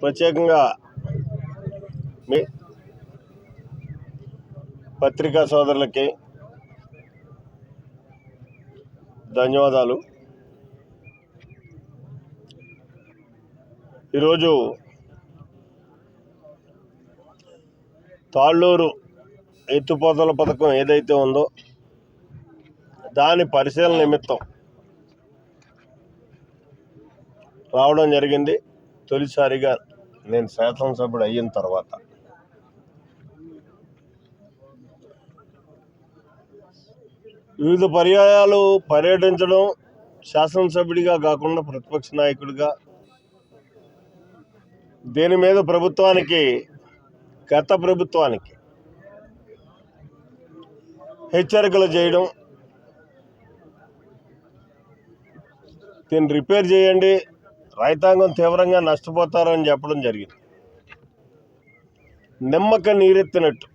ప్రత్యేకంగా మీ పత్రికా సోదరులకి ధన్యవాదాలు. ఈరోజు తాళ్ళూరు ఎత్తుపోతల పథకం ఏదైతే ఉందో దాని పరిశీలన నిమిత్తం రావడం జరిగింది. తొలిసారిగా నేను శాసనసభ్యుడు అయిన తర్వాత వివిధ పర్యాయాలు పర్యటించడం శాసనసభ్యుడిగా కాకుండా ప్రతిపక్ష నాయకుడిగా దీని మీద ప్రభుత్వానికి గత ప్రభుత్వానికి హెచ్చరికలు చేయడం దీన్ని రిపేర్ చేయండి. రైతాంగం తీవ్రంగా నష్టపోతారని చెప్పడం జరిగింది. నిమ్మక నీరెత్తినట్టు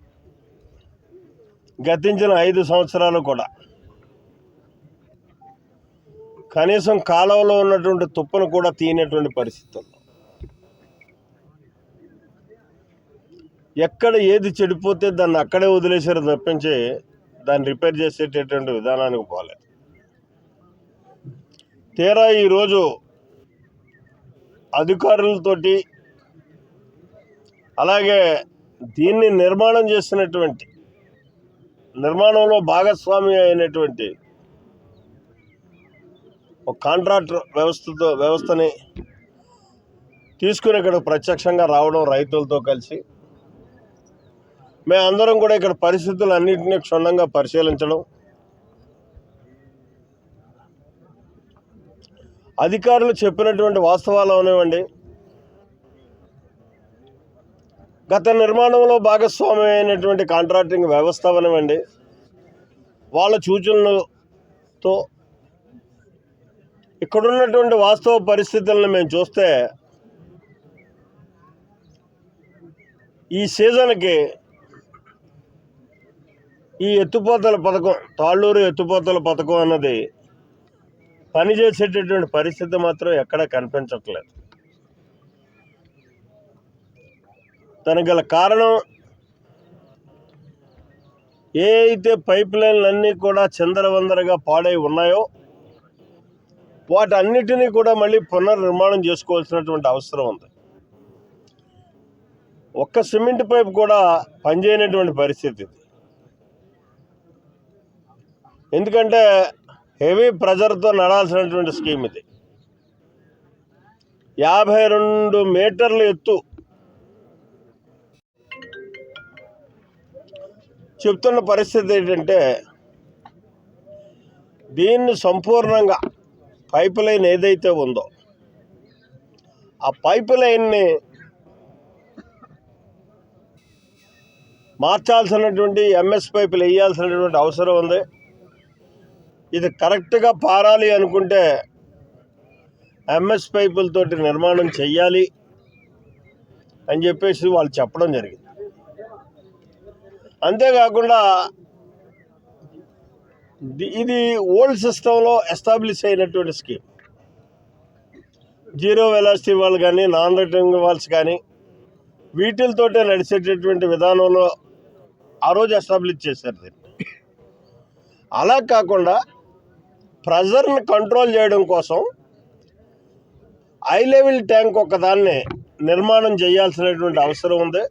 గతించిన ఐదు సంవత్సరాలు కూడా. కనీసం కాలువలో ఉన్నటువంటి తుప్పను కూడా తీయనటువంటి పరిస్థితులు ఎక్కడ ఏది చెడిపోతే దాన్ని అక్కడే వదిలేసారు తప్పించి దాన్ని రిపేర్ చేసేటటువంటి విధానానికి పోలేదు. తీరా ఈరోజు అధికారులతోటి అలాగే దీన్ని నిర్మాణం చేసినటువంటి నిర్మాణంలో భాగస్వామి అయినటువంటి ఒక కాంట్రాక్టర్ వ్యవస్థతో వ్యవస్థని తీసుకుని ఇక్కడ ప్రత్యక్షంగా రావడం రైతులతో కలిసి మేమందరం కూడా ఇక్కడ పరిస్థితులు అన్నింటినీ క్షుణ్ణంగా పరిశీలించడం అధికారులు చెప్పినటువంటి వాస్తవాలు అవనివ్వండి. గత నిర్మాణంలో భాగస్వామి అయినటువంటి కాంట్రాక్టింగ్ వ్యవస్థ అవనివ్వండి. వాళ్ళ సూచనలతో ఇక్కడున్నటువంటి వాస్తవ పరిస్థితులను మేము చూస్తే ఈ సీజన్కి ఈ ఎత్తుపోతల పథకం తాళ్ళూరు ఎత్తుపోతల పథకం అన్నది పనిచేసేటటువంటి పరిస్థితి మాత్రం ఎక్కడ కనిపించట్లేదు. దానికి గల కారణం ఏ అయితే పైప్ లైన్లన్నీ కూడా చందరవందరగా పాడై ఉన్నాయో వాటన్నిటినీ కూడా మళ్ళీ పునర్నిర్మాణం చేసుకోవాల్సినటువంటి అవసరం ఉంది. ఒక్క సిమెంట్ పైప్ కూడా పనిచేయనటువంటి పరిస్థితి ఇది. ఎందుకంటే హెవీ ప్రెజర్తో నడాల్సినటువంటి స్కీమ్ ఇది. యాభై రెండు మీటర్ల ఎత్తు. చెప్తున్న పరిస్థితి ఏంటంటే దీన్ని సంపూర్ణంగా పైప్ లైన్ ఏదైతే ఉందో ఆ పైప్ లైన్ని మార్చాల్సినటువంటి ఎంఎస్ పైపులు వేయాల్సినటువంటి అవసరం ఉంది. ఇది కరెక్ట్గా పారాలి అనుకుంటే ఎంఎస్ పైపులతోటి నిర్మాణం చెయ్యాలి అని చెప్పేసి వాళ్ళు చెప్పడం జరిగింది. అంతేకాకుండా ఇది ఓల్డ్ సిస్టంలో ఎస్టాబ్లిష్ అయినటువంటి స్కీమ్. జీరో వెలాసిటీ వాళ్ళు కానీ నాన్ రిటర్నింగ్ వాల్స్ కానీ వీటితోటే నడిచేటటువంటి విధానంలో ఆ రోజు ఎస్టాబ్లిష్ చేశారు దీన్ని. అలా కాకుండా ప్రెజర్ని కంట్రోల్ చేయడం కోసం హై లెవెల్ ట్యాంక్ ఒకదాన్ని నిర్మాణం చేయాల్సినటువంటి అవసరం ఉంది.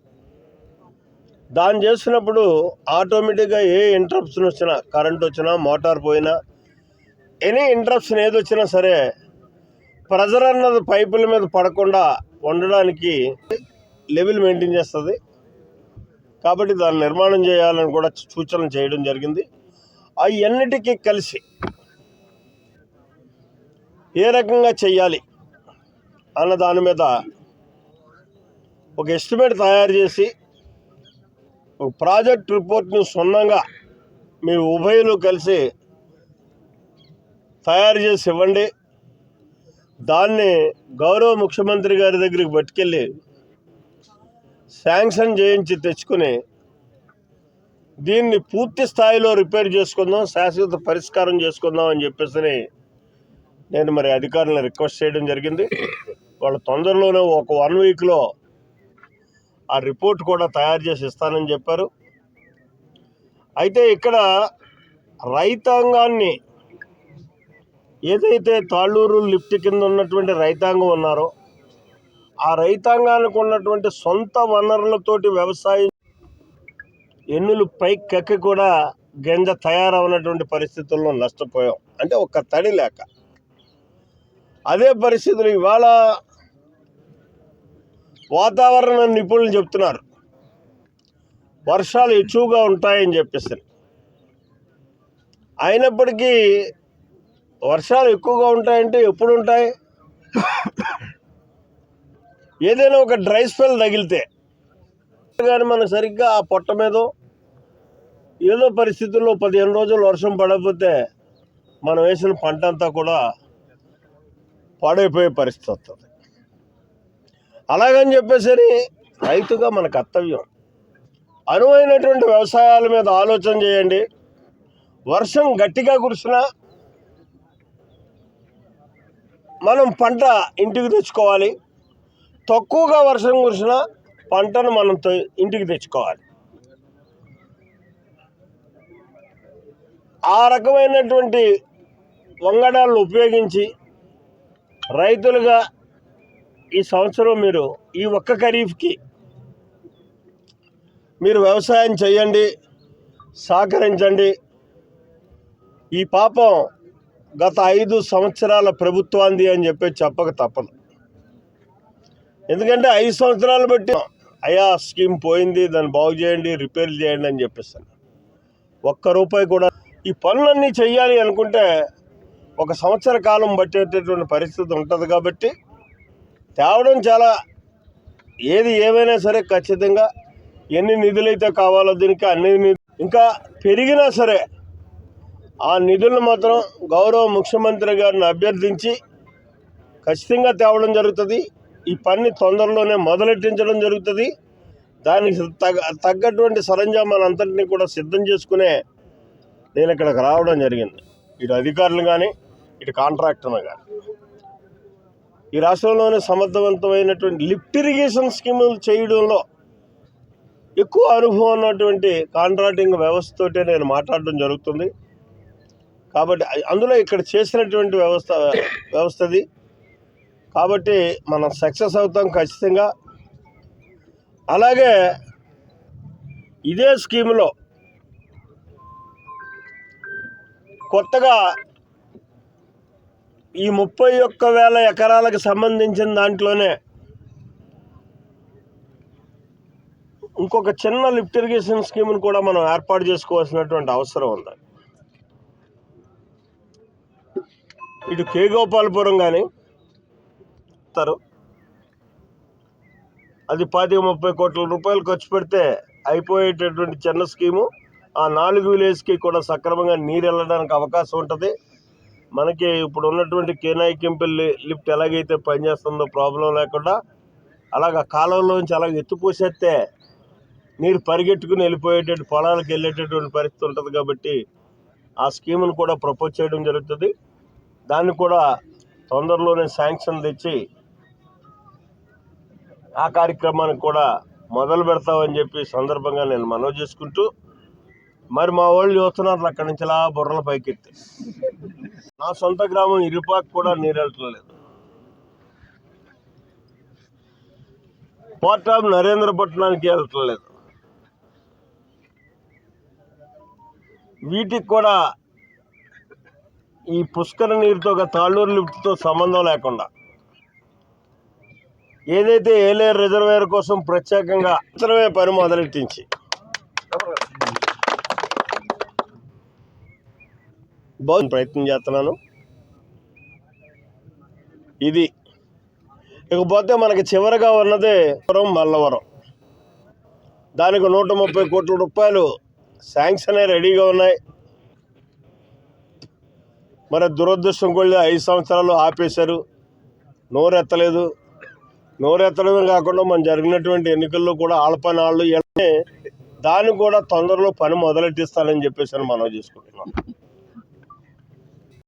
దాన్ని చేసినప్పుడు ఆటోమేటిక్గా ఏ ఇంటరప్షన్ వచ్చినా కరెంట్ వచ్చినా మోటార్ పోయినా ఎనీ ఇంటరప్షన్ ఏది వచ్చినా సరే ప్రెజర్ అన్నది పైపుల మీద పడకుండా ఉండడానికి లెవెల్ మెయింటైన్ చేస్తుంది. కాబట్టి దాన్ని నిర్మాణం చేయాలని కూడా సూచనలు చేయడం జరిగింది. అవన్నిటికీ కలిసి ఏ రకంగా చెయ్యాలి అన్న దాని మీద ఒక ఎస్టిమేట్ తయారు చేసి ఒక ప్రాజెక్ట్ రిపోర్ట్ని సున్నంగా మీ ఉభయలు కలిసి తయారు చేసి ఇవ్వండి. దాన్ని గౌరవ ముఖ్యమంత్రి గారి దగ్గరికి పట్టుకెళ్ళి శాంక్షన్ చేయించి తెచ్చుకుని దీన్ని పూర్తి స్థాయిలో రిపేర్ చేసుకుందాం శాశ్వత పరిష్కారం చేసుకుందాం అని చెప్పేసి నేను మరి అధికారులను రిక్వెస్ట్ చేయడం జరిగింది. వాళ్ళు తొందరలోనే ఒక వన్ వీక్లో ఆ రిపోర్ట్ కూడా తయారు చేసి ఇస్తానని చెప్పారు. అయితే ఇక్కడ రైతాంగాన్ని ఏదైతే తాళ్ళూరు లిఫ్ట్ కింద ఉన్నటువంటి రైతాంగం ఉన్నారో ఆ రైతాంగానికి ఉన్నటువంటి సొంత వనరులతోటి వ్యవసాయం ఎన్నులు పైకెక్కి కూడా గింజ తయారవనటువంటి పరిస్థితుల్లో నష్టపోయాం. అంటే ఒక తడి లేక. అదే పరిస్థితులు ఇవాళ వాతావరణ నిపుణులు చెప్తున్నారు. వర్షాలు ఎక్కువగా ఉంటాయని చెప్పేసి. అయినప్పటికీ వర్షాలు ఎక్కువగా ఉంటాయంటే ఎప్పుడు ఉంటాయి? ఏదైనా ఒక డ్రై స్పెల్ తగిలితే. కానీ మనకు సరిగ్గా ఆ పొట్ట మీదో ఏదో పరిస్థితుల్లో పదిహేను రోజులు వర్షం పడకపోతే మనం వేసిన పంట అంతా కూడా పాడైపోయే పరిస్థితి వస్తుంది. అలాగని చెప్పేసరి రైతుగా మన కర్తవ్యం. అనువైనటువంటి వ్యవసాయాల మీద ఆలోచన చేయండి. వర్షం గట్టిగా కురిసినా మనం పంట ఇంటికి తెచ్చుకోవాలి. తక్కువగా వర్షం కురిసినా పంటను మనం ఇంటికి తెచ్చుకోవాలి. ఆ రకమైనటువంటి వంగడాలను ఉపయోగించి రైతులుగా ఈ సంవత్సరం మీరు ఈ ఒక్క ఖరీఫ్కి మీరు వ్యవసాయం చేయండి సహకరించండి. ఈ పాపం గత ఐదు సంవత్సరాల ప్రభుత్వాంది అని చెప్పి చెప్పక తప్పదు. ఎందుకంటే ఐదు సంవత్సరాలు బట్టి అయ్యా స్కీమ్ పోయింది దాన్ని బాగు చేయండి రిపేర్ చేయండి అని చెప్పేస్తాను ఒక్క రూపాయి కూడా ఈ పనులన్నీ చేయాలి అనుకుంటే ఒక సంవత్సర కాలం పట్టేటటువంటి పరిస్థితి ఉంటుంది కాబట్టి తేవడం చాలా ఏది ఏమైనా సరే ఖచ్చితంగా ఎన్ని నిధులైతే కావాలో దీనికి అన్ని ఇంకా పెరిగినా సరే ఆ నిధులను మాత్రం గౌరవ ముఖ్యమంత్రి గారిని అభ్యర్థించి ఖచ్చితంగా తేవడం జరుగుతుంది. ఈ పని తొందరలోనే మొదలెట్టించడం జరుగుతుంది. దానికి తగ్గ తగ్గటువంటి సరంజామాలంతటినీ కూడా సిద్ధం చేసుకునే నేను ఇక్కడికి రావడం జరిగింది. ఇటు అధికారులు కానీ ఇటు కాంట్రాక్టర్లు కానీ ఈ రాష్ట్రంలోనే సమర్థవంతమైనటువంటి లిఫ్ట్ ఇరిగేషన్ స్కీములు చేయడంలో ఎక్కువ అనుభవం ఉన్నటువంటి కాంట్రాక్టింగ్ వ్యవస్థతోటే నేను మాట్లాడడం జరుగుతుంది. కాబట్టి అందులో ఇక్కడ చేసినటువంటి వ్యవస్థ వ్యవస్థది. కాబట్టి మనం సక్సెస్ అవుతాం ఖచ్చితంగా. అలాగే ఇదే స్కీములో కొత్తగా ఈ ముప్పై ఒక్క వేల ఎకరాలకు సంబంధించిన దాంట్లోనే ఇంకొక చిన్న లిఫ్ట్ ఇరిగేషన్ స్కీమ్ను కూడా మనం ఏర్పాటు చేసుకోవాల్సినటువంటి అవసరం ఉంది. ఇటు కే గోపాలపురం కానీ ఇస్తారు అది పాతిక ముప్పై కోట్ల రూపాయలు ఖర్చు పెడితే అయిపోయేటటువంటి చిన్న స్కీము. ఆ నాలుగు విలేజ్కి కూడా సక్రమంగా నీరు వెళ్ళడానికి అవకాశం ఉంటుంది. మనకి ఇప్పుడు ఉన్నటువంటి కేనాయి లిఫ్ట్ ఎలాగైతే పనిచేస్తుందో ప్రాబ్లం లేకుండా అలాగ కాలంలోంచి అలాగ ఎత్తుపోసేస్తే నీరు పరిగెట్టుకుని వెళ్ళిపోయేటట్టు పొలాలకు వెళ్ళేటటువంటి పరిస్థితి ఉంటుంది కాబట్టి ఆ స్కీమ్ను కూడా ప్రపోజ్ చేయడం జరుగుతుంది. దాన్ని కూడా తొందరలోనే శాంక్షన్ తెచ్చి ఆ కార్యక్రమానికి కూడా మొదలు పెడతామని చెప్పి సందర్భంగా నేను మనవి చేసుకుంటూ మరి మా వాళ్ళు చూస్తున్నారు అక్కడి నుంచి అలా బుర్రల పైకెత్తి. నా సొంత గ్రామం ఇరుపాకు కూడా నీరు పోర్ట్ ఆఫ్ నరేంద్రపట్నానికి వెళ్ళట్లేదు వీటికి కూడా ఈ పుష్కర నీరుతో ఒక తాళ్ళూరు లిఫ్ట్తో సంబంధం లేకుండా. ఏదైతే ఏలేరు రిజర్వేయర్ కోసం ప్రత్యేకంగా మాత్రమే పని మొదలెట్టించి బాగుంది ప్రయత్నం చేస్తున్నాను. ఇది ఇకపోతే మనకి చివరిగా ఉన్నది పురం మల్లవరం. దానికి నూట ముప్పై కోట్ల రూపాయలు శాంక్షన్ రెడీగా ఉన్నాయి. మరి దురదృష్టం కూడా ఐదు సంవత్సరాలు ఆపేశారు. నోరెత్తలేదు. నోరెత్తడమే కాకుండా మనం జరిగినటువంటి ఎన్నికల్లో కూడా ఆళ్ళపని వాళ్ళు దాన్ని కూడా తొందరలో పని మొదలెట్టిస్తానని చెప్పేసి మనం చేసుకుంటున్నాం.